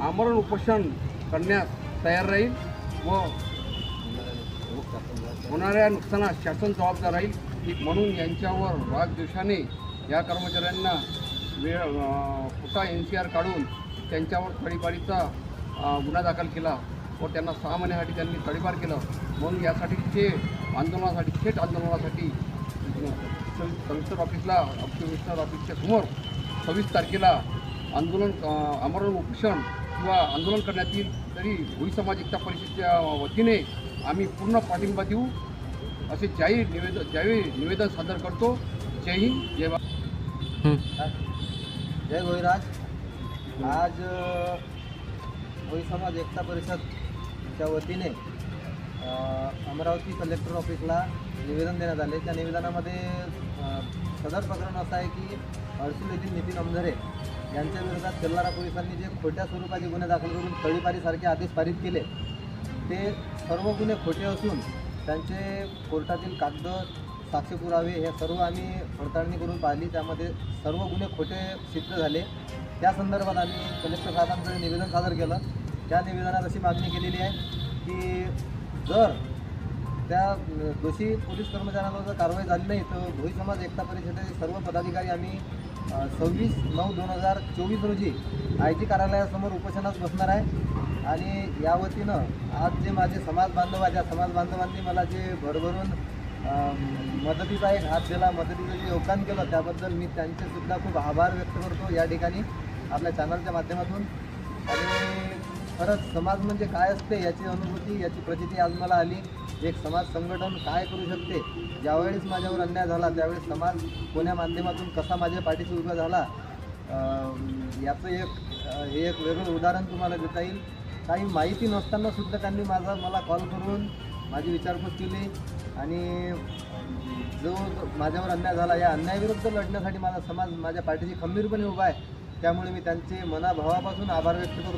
आमरण उपोषण करण्यास तयार राहील व होणाऱ्या नुकसानास शासन जबाबदार राहील म्हणून यांच्यावर वाघद्वेषाने या कर्मचाऱ्यांना वेळ अं, एन सी आर काढून त्यांच्यावर तडीपारीचा गुन्हा दाखल केला व त्यांना सहा महिन्यासाठी त्यांनी तडीपार केलं. म्हणून यासाठी ते आंदोलनासाठी थेट आंदोलनासाठी कमिशनर ऑफिसला कमिशनर ऑफिसच्या समोर सव्वीस तारखेला आंदोलन आमरण उपोषण किंवा आंदोलन करण्यात येईल तरी भोई समाज एकता परिषदेच्या वतीने आम्ही पूर्ण पाठिंबा देऊ. असे जाहीर निवेदन जाहीर निवेदन सादर करतो. जय हिंद जय भारत जय गोविराज आज भोई समाज एकता परिषदच्या वतीने अमरावती कलेक्टर ऑफिसला निवेदन देण्यात आले. त्या निवेदनामध्ये सदर प्रकरण असं आहे की येथील नितीन अमझरे यांच्या विरोधात तेल्लारा पोलिसांनी जे खोट्या स्वरूपाचे गुन्हे दाखल करून तळीपारीसारखे आदेश पारित केले ते सर्व गुन्हे खोटे असून त्यांचे कोर्टातील कागद साक्ष पुरावे हे सर्व आम्ही पडताळणी करून पाहिली. त्यामध्ये सर्व गुन्हे खोटे सिद्ध झाले. त्या संदर्भात आम्ही कलेक्टर साहेबांकडे निवेदन सादर केलं. त्या निवेदनात अशी मागणी केलेली आहे की जर त्या दोषी पोलीस कर्मचाऱ्यांवर जर कारवाई झाली नाही तर भोई समाज एकता परिषदेचे सर्व पदाधिकारी आम्ही सव्वीस नऊ दोन हजार चोवीस रोजी आय जी कार्यालयासमोर उपोषणास बसणार आहे. आणि या वतीनं आज जे माझे समाज बांधव आहे त्या समाज बांधवांनी मला जे भरभरून मदतीचा एक हात दिला मदतीचं जे योगदान केलं त्याबद्दल मी त्यांचेसुद्धा खूप आभार व्यक्त करतो. या ठिकाणी आपल्या चॅनलच्या माध्यमातून. आणि खरंच समाज म्हणजे काय असते याची अनुभूती याची प्रचिती आज मला आली. एक समाज संघटन काय करू शकते? ज्यावेळेस माझ्यावर अन्याय झाला त्यावेळेस समाज कोण्या माध्यमातून कसा माझ्या पाठीशी उभा झाला याचं एक हे एक वेगळं उदाहरण तुम्हाला देता येईल. काही माहिती नसताना सुद्धा त्यांनी माझा मला कॉल करून माझी विचारपूस केली आणि जो माझ्यावर अन्याय झाला या अन्यायाविरुद्ध लढण्यासाठी माझा समाज माझ्या पाठीशी खंबीरपणे उभा आहे. त्यामुळे मी त्यांचे मनाभावापासून आभार व्यक्त करतो.